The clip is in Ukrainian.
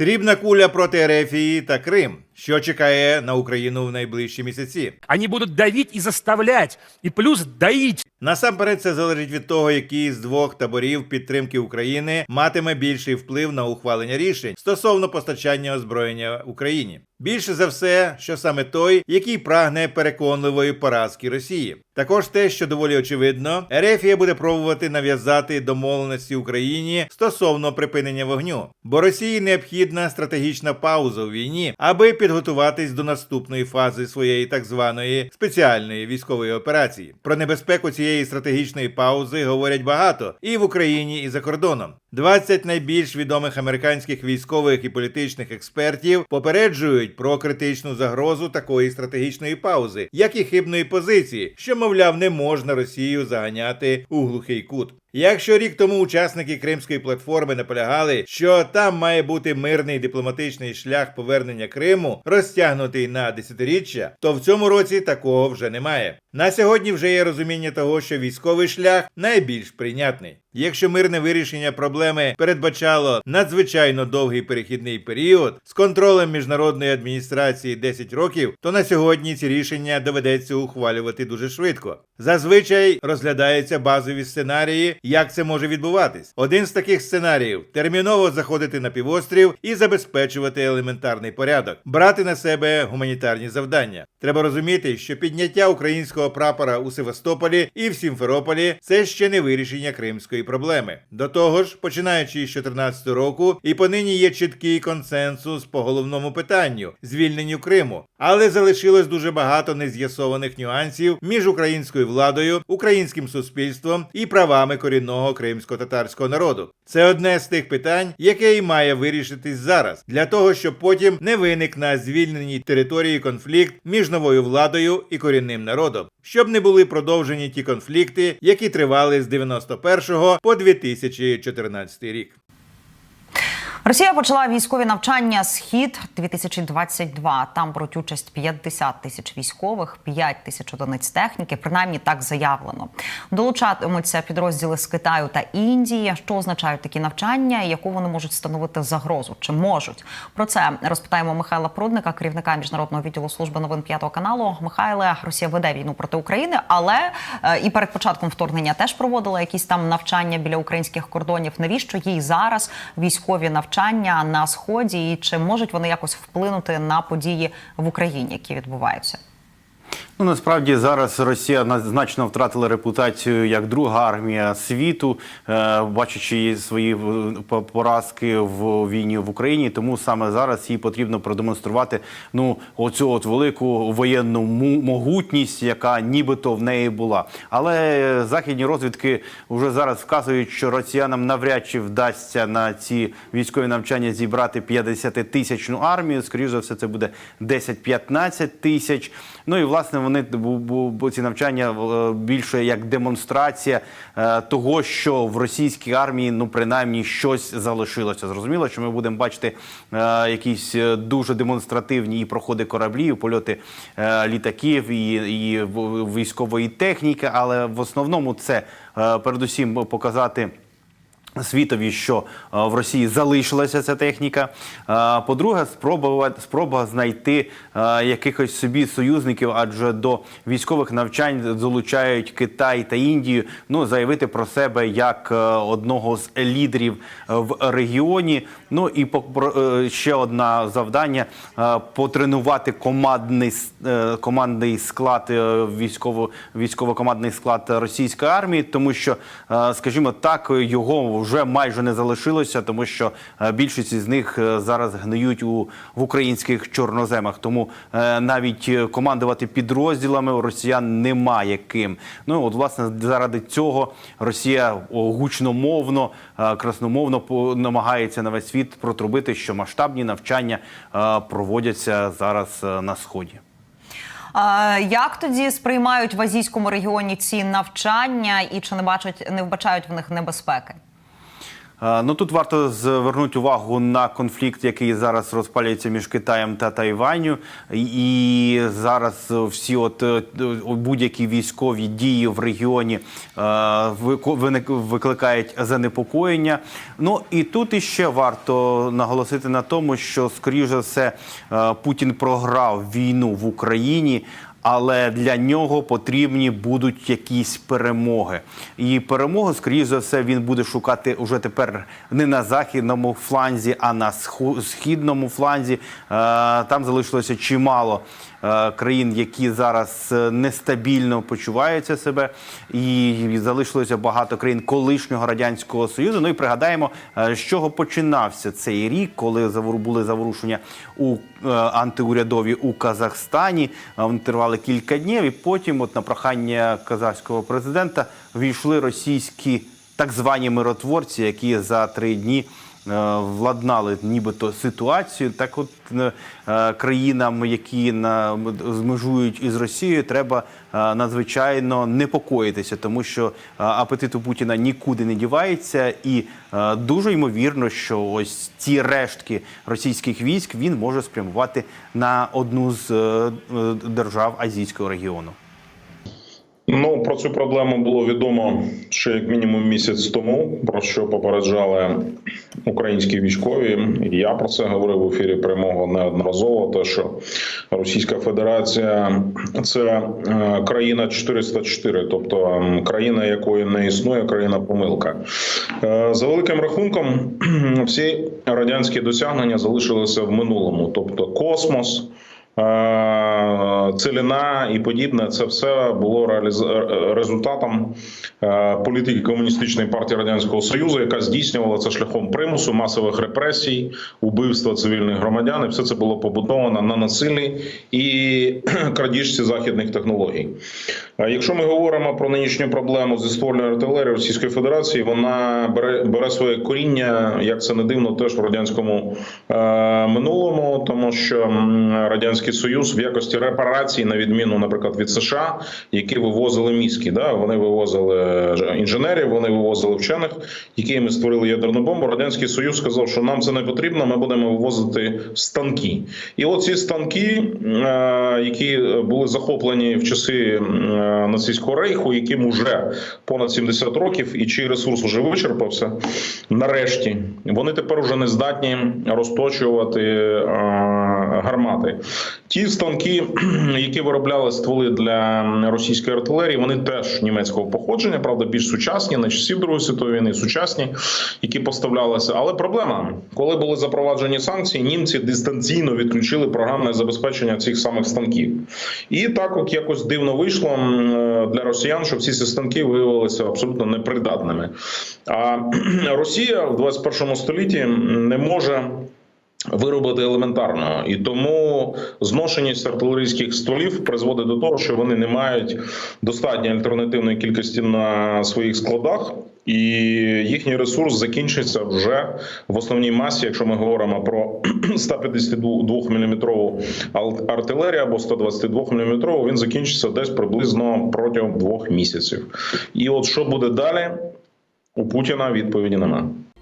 Срібна куля проти Ерефії та Крим. Що чекає на Україну в найближчі місяці? Они будут давить и заставлять, и плюс доить. Насамперед, це залежить від того, який з двох таборів підтримки України матиме більший вплив на ухвалення рішень стосовно постачання озброєння Україні. Більше за все, що саме той, який прагне переконливої поразки Росії. Також те, що доволі очевидно, Ерефія буде пробувати нав'язати домовленості Україні стосовно припинення вогню, бо Росії необхідна стратегічна пауза у війні, аби підготуватись до наступної фази своєї так званої спеціальної військової операції. Про небезпеку цієї стратегічної паузи говорять багато і в Україні, і за кордоном. 20 найбільш відомих американських військових і політичних експертів попереджують про критичну загрозу такої стратегічної паузи, як і хибної позиції, що, мовляв, не можна Росію заганяти у глухий кут. Якщо рік тому учасники Кримської платформи наполягали, що там має бути мирний дипломатичний шлях повернення Криму, розтягнутий на десятиріччя, то в цьому році такого вже немає. На сьогодні вже є розуміння того, що військовий шлях найбільш прийнятний. Якщо мирне вирішення проблеми передбачало надзвичайно довгий перехідний період з контролем міжнародної адміністрації 10 років, то на сьогодні ці рішення доведеться ухвалювати дуже швидко. Зазвичай розглядаються базові сценарії, як це може відбуватись. Один з таких сценаріїв терміново заходити на півострів і забезпечувати елементарний порядок, брати на себе гуманітарні завдання. Треба розуміти, що підняття українського прапора у Севастополі і в Сімферополі це ще не вирішення кримської проблеми. До того ж, починаючи з 2014 року, і понині є чіткий консенсус по головному питанню звільненню Криму, але залишилось дуже багато нез'ясованих нюансів між українською владою, українським суспільством і правами корінного кримсько-татарського народу. Це одне з тих питань, яке і має вирішитись зараз, для того, щоб потім не виник на звільненій території конфлікт між новою владою і корінним народом, щоб не були продовжені ті конфлікти, які тривали з 91 по 2014 рік. Росія почала військові навчання Схід 2022 Там беруть участь 50 тисяч військових, 5 тисяч одиниць техніки. Принаймні так заявлено. Долучатимуться підрозділи з Китаю та Індії. Що означають такі навчання і яку вони можуть становити загрозу? Чи можуть про це розпитаємо Михайла Прудника, керівника міжнародного відділу служби новин п'ятого каналу. Михайле, Росія веде війну проти України, але е, і перед початком вторгнення теж проводила якісь там навчання біля українських кордонів. Навіщо їй зараз військові навчання на сході, і чи можуть вони якось вплинути на події в Україні, які відбуваються? Ну насправді зараз Росія на- значно втратила репутацію як друга армія світу, е, бачачи свої е, поразки в війні в Україні. Тому саме зараз їй потрібно продемонструвати ну оцю от велику воєнну могутність, яка нібито в неї була. Але західні розвідки вже зараз вказують, що росіянам навряд чи вдасться на ці військові навчання зібрати 50 тисячну армію. Скоріше за все, це буде 10-15 тисяч. Ну і власне вони ці навчання е, більше як демонстрація е, того, що в російській армії ну принаймні щось залишилося. Зрозуміло, що ми будемо бачити е, якісь дуже демонстративні і проходи кораблів, польоти літаків і, і військової техніки, але в основному це передусім показати. Світові, що е, в Росії залишилася ця техніка. Е, По-друге, спроба, спроба знайти е, якихось собі союзників, адже до військових навчань залучають Китай та Індію. Ну заявити про себе як одного з лідерів в регіоні. Ну і ще одне завдання потренувати командний командний склад військово військово-командний склад російської армії, тому що, скажімо так, його вже майже не залишилося, тому що е, більшість із них е, зараз гниють у в українських чорноземах. Тому е, навіть командувати підрозділами у росіян немає ким. Ну от власне заради цього Росія гучномовно, красномовно намагається на весь світ протрубити, що масштабні навчання проводяться зараз на сході. Як тоді сприймають в азійському регіоні ці навчання і чи не бачать, не вбачають в них небезпеки? Ну тут варто звернути увагу на конфлікт, який зараз розпалюється між Китаєм та Тайваню. І зараз всі от е, будь-які військові дії в регіоні е, викликають занепокоєння. Ну і тут іще варто наголосити на тому, що скоріш за все е, Путін програв війну в Україні. Але для нього потрібні будуть якісь перемоги. І перемогу, скоріш за все, він буде шукати уже тепер не на західному фланзі, а на східному фланзі. Е, Там залишилося чимало е, країн, які зараз е, нестабільно почуваються себе, і залишилося багато країн колишнього радянського союзу. Ну і пригадаємо, з чого починався цей рік, коли були заворушення у антиурядові у Казахстані. Вони тривали кілька днів, і потім, от на прохання казахського президента, війшли російські так звані миротворці, які за три дні. Е, Владнали нібито ситуацію. Так, от е, е, країнам, які на змежують із Росією, треба надзвичайно непокоїтися, тому що апетит у Путіна нікуди не дівається, і дуже ймовірно, що ось ці рештки російських військ він може спрямувати на одну з держав азійського регіону. Ну про цю проблему було відомо ще як мінімум місяць тому, про що попереджали українські військові. Я про це говорив в ефірі прямого неодноразово. Те, що Російська Федерація це е, країна 404, тобто країна, якої не існує, країна помилка. Е, За великим рахунком, всі радянські досягнення залишилися в минулому, тобто космос. Целіна і подібне, це все було реаліз... е, результатом е, політики комуністичної партії радянського союзу, яка здійснювала це шляхом примусу, масових репресій, убивства цивільних громадян. І все це було побудовано на насилі і крадіжці західних технологій. Е, Якщо ми говоримо про нинішню проблему зі ствольною артилерією Російської Федерації, вона бере бере своє коріння, як це не дивно, теж в радянському е, минулому, тому що радянський союз в якості репарації, на відміну, наприклад, від США, які вивозили мізки, да вони вивозили інженерів, вони вивозили вчених, які ми створили ядерну бомбу. Радянський Союз сказав, що нам це не потрібно. Ми будемо вивозити станки. І оці станки, е, які були захоплені в часи е, нацистського рейху, яким уже понад 70 років, і чий ресурс вже вичерпався. Нарешті вони тепер уже не здатні розточувати е, гармати. Ті станки, які виробляли стволи для російської артилерії, вони теж німецького походження, правда, більш сучасні, не часів Другої світової війни, сучасні, які поставлялися. Але проблема, коли були запроваджені санкції, німці дистанційно відключили програмне забезпечення цих самих станків. І так, от якось дивно вийшло для росіян, що всі ці станки виявилися абсолютно непридатними. А Росія в 21 столітті не може. Виробити елементарно, і тому зношеність артилерійських стволів призводить до того, що вони не мають достатньої альтернативної кількості на своїх складах, і їхній ресурс закінчиться вже в основній масі, якщо ми говоримо про 152 мм артилерію або 122 мм, він закінчиться десь приблизно протягом двох місяців. І от що буде далі, у Путіна відповіді немає.